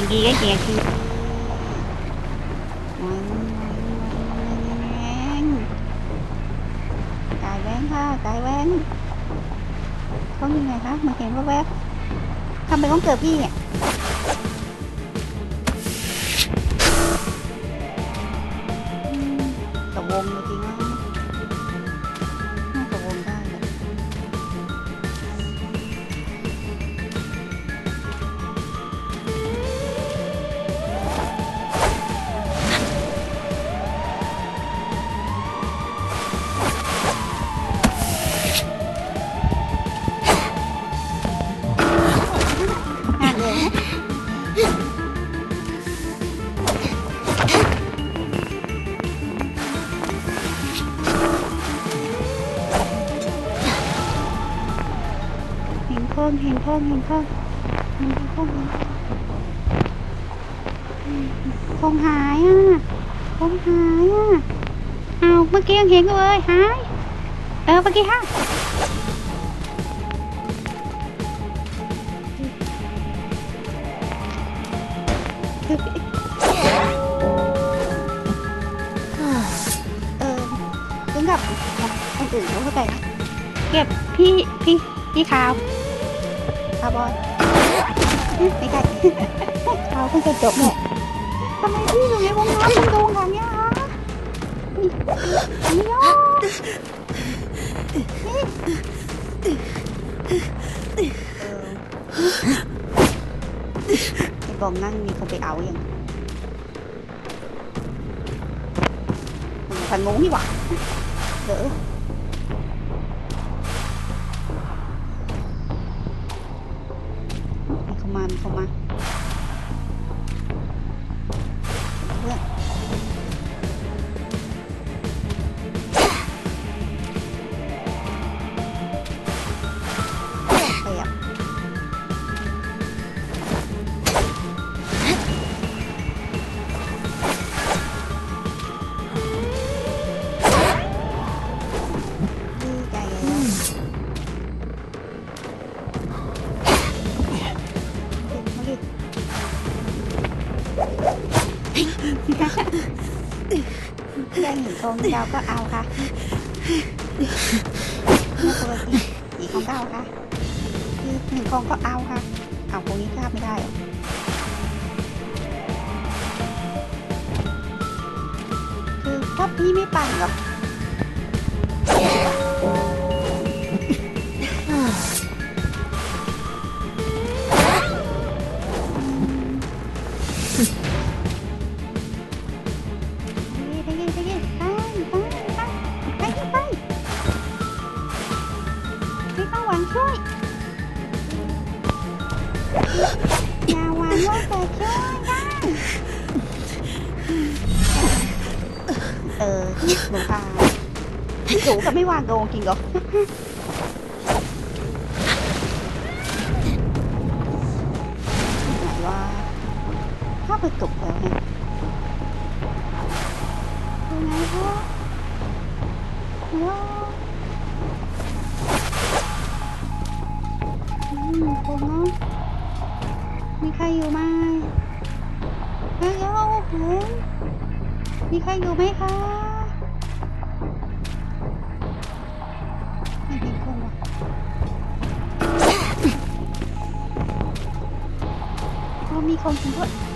tình gì cái kìa chị cài bán ha cài bán có như này hả mình kèm với bác không bị bóng cược gì nhỉ วงจริง ข้องเห็นข้องเห็นข้องเห็นข้องเห็นข้องหายอะข้องหายอะเอาเมื่อกี้ยังเห็นเลยหาย เออเมื่อกี้ฮะเออถึงกับคนอื่นเขาเข้าใจนะเก็บพี่พี่พี่ขาว อาบอลไม่ใกล้เอาเพิ่งจะจบแหละทำไมพี่อยู่ในวงน้อมตรงอย่างเงี้ยฮะนี่ยไอ้บองนั่นมีคนไปเอาอย่างมันงงนี่หว่าเด้อ ได้หนึ่งทองเราก็เอาค่ะไม่ปกติหนีของเก้าค่ะคือหนึ่งทองก็เอาค่ะเอาตรงนี้คาไม่ได้คือถ้าพี่ไม่ปั่นหรอก ช่วยอย่าวางว่าจะช่วยได้เออหนูพาหนูก็ไม่วางโดนจริงเหรอ อืมผมเนาะมีใครอยู่ไหมฮัลโหลเห็นมีใครอยู่ไหมคะไม่เห็นคนว่ะอ๋อมีคนจริงด้วย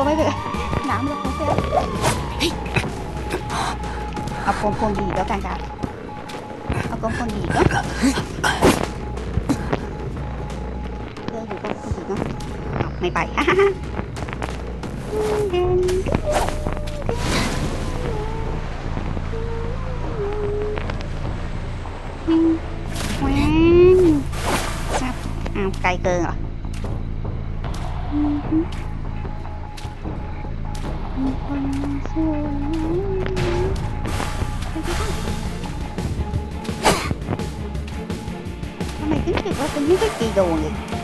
วไม่เป็นน้ำเราคงเสียเอากลมกลมดีแล้วกันจ้ะเอากลมกลมดีก็เรื่องอยู่กลมกลมดีเนาะไม่ไปฮ่าฮ่าไกลเกินเหรอ Mày tính cái có tính cái kỳ đồ vậy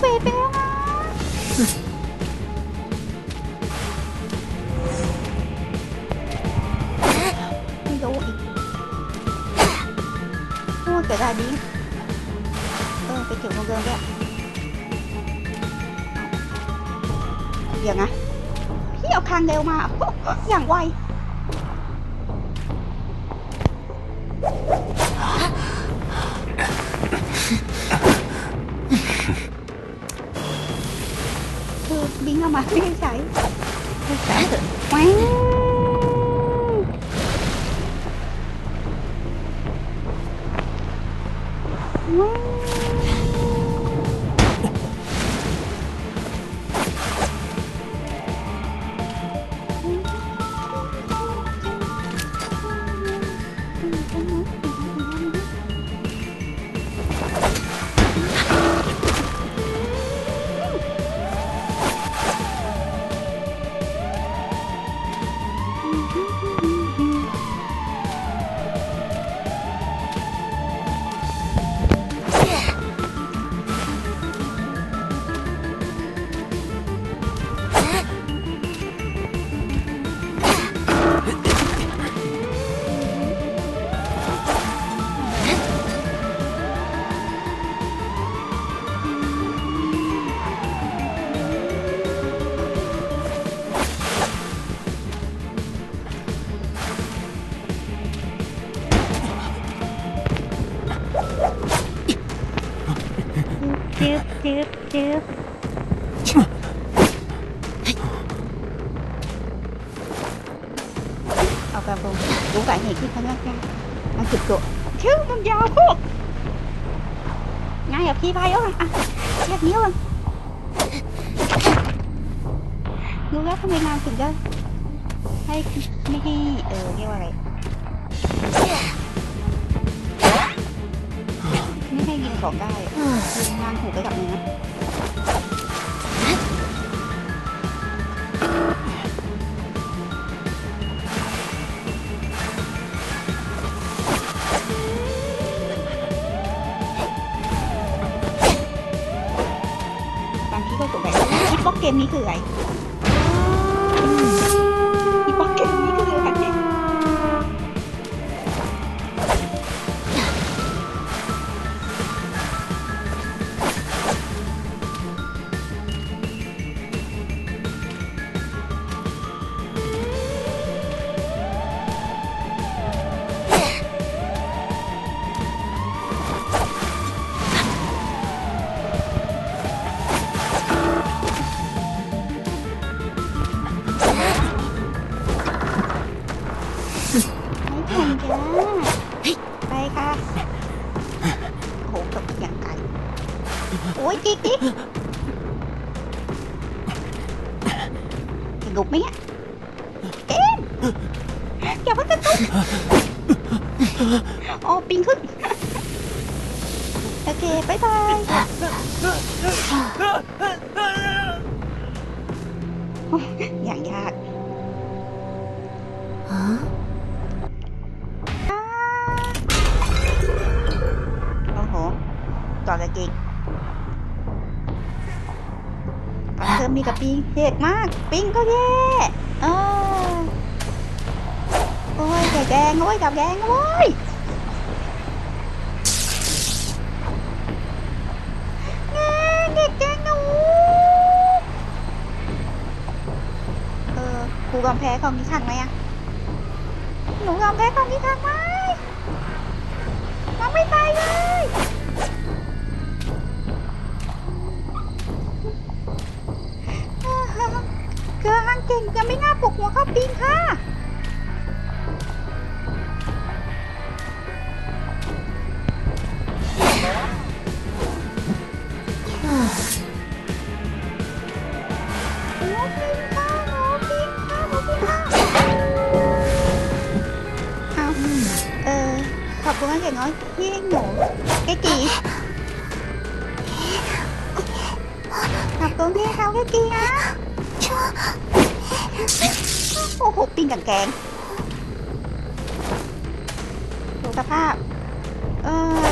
เป็นไม่ใช่กีโดไงพี่เลยเฟดไปแล้วนะ ไม่รู้อีกโอ้เกิดอะไรดีเออไปเก็บของเดิมด้วยเดี๋ยวนะพี่เอาคางเร็วมาอย่างไว คือบิงเอา จึ๊บจึ๊บจึ๊บเอากระปุกรู้สาเหตุที่เขาเรียกว่ามันจุดโกะชื่อมันยาวพวกง่ายกับพี่ไปเอาอะแค่นี้เองรู้แล้วทำไมนานถึงจะให้ไม่ให้เออเรียกว่าอะไร ของได้งานหูไปกับเนื้อบางทีก็สงสัยว่าฮิปบ็อกเกมนี้คืออะไร ลุกไหมเนี่ยเอ็มอย่าเพิ่งกระตุกโอ้ปิงขึ้น โอเคบายบายอย่างยากฮะ นเธอมีกับปิงเหตุมาก ปิงก็แย่เออโอ้ยไก่แดงโอ้ยกับแดงโอ้ยแง่เด็กแดงหนูเออครูยอมแพ้ของนิทานไหมอะหนูยอมแพ้ของนิทานไหมยังไม่ตายเลย ทางเก่งจะไม่น่าปกหัวเข้าปีนค่ะ Học của anh nói với anh ngủ Cái gì? Học của nghe sao cái kia á โอ้โหปิ้งกับแกงดูสภาพ เออ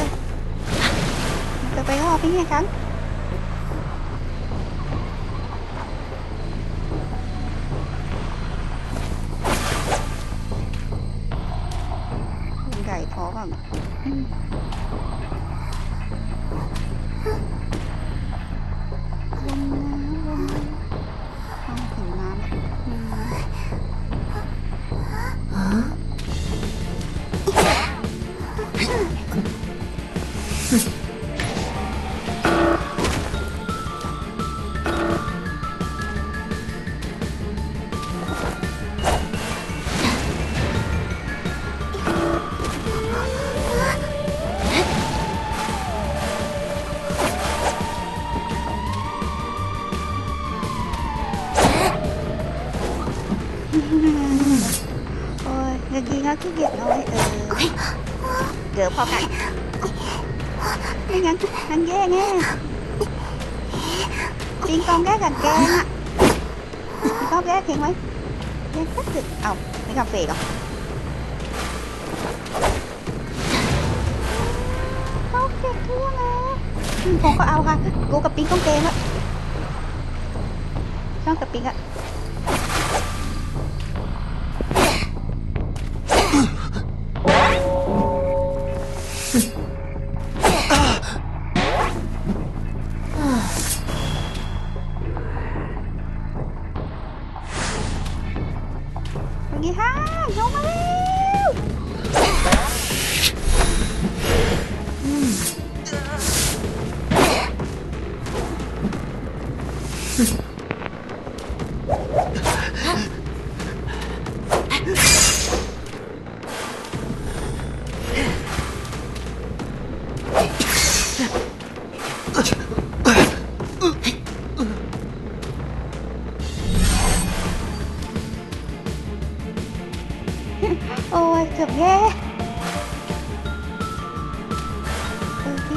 จะไปรอพี่ไงกันไพอกันไม่งั้นมันแย่แน่ปิงปองแก้กันแกงอะชอบแก้ทิ้งไว้แก้สักสึกเอาไม่กาแฟหรอเขาเก็บทั่วเลยอืมผมก็เอาค่ะ กูกับปิงต้องเกงอะชอบกับปิงอะ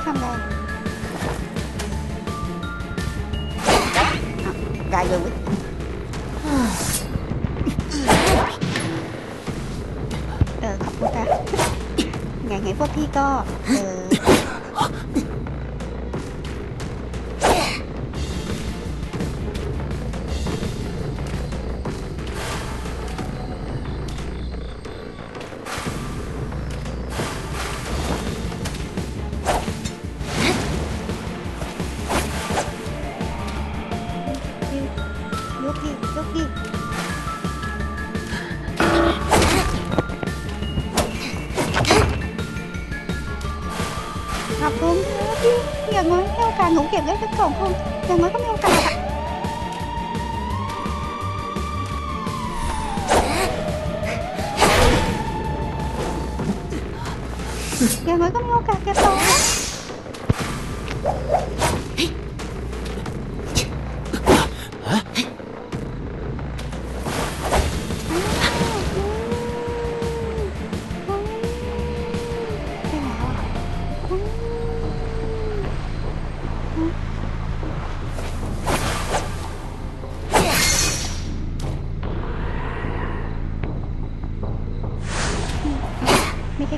เออพี่ทำอะไรอะได้เลยเว้ยเออขอบคุณค่ะไงไงพวกพี่ก็เออ น้อยมีโอกาสหนูเก็บได้สักส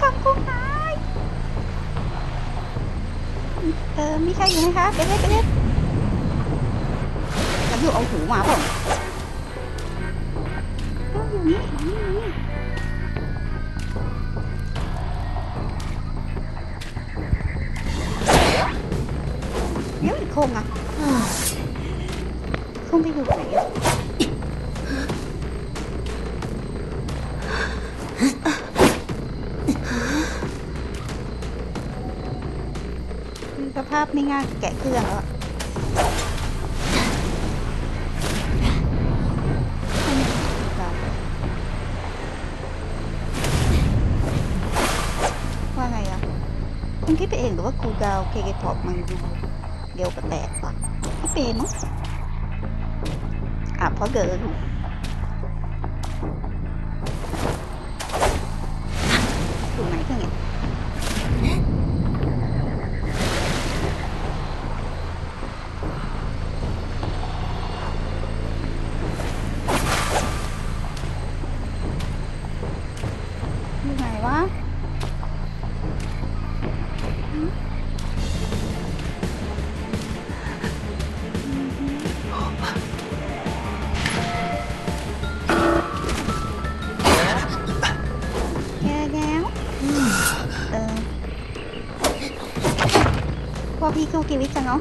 ทำคงหายเออมีใครอยู่ไหมคะ เปเล่นไปเล่นแล้วอยู่เอาหูมาเป ง่ายแกะเครื่องแล้วว่าไงอะคุณคิดไปเองหรือว่าครูกาวเคเกพอปมันดูเร็วกว่าแตกปะไม่เป็นมั้งอะเพราะเกิด พี่สู้ชีวิตกันเนาะ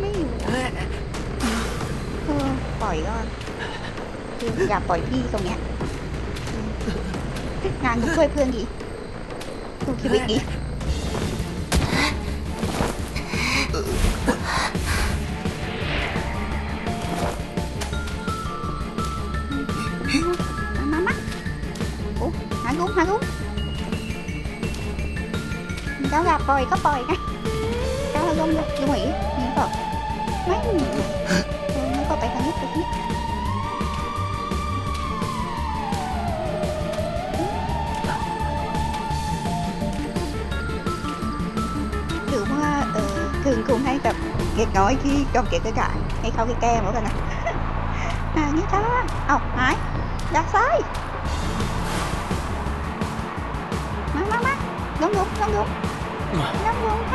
ไม่อยู่เออปล่อยก็คืออย่าปล่อยพี่ตรงเนี้ยงานก็ช่วยเพื่อนดีสู้ชีวิตดี อ้หาลุงหาลุงเจ้าอยากปล่อยก็ปล่อยนะเจ้าลงลุงหมีมีเปล่าไม่มีเอองั้นก็ไปทางนี้ไปทางนี้ห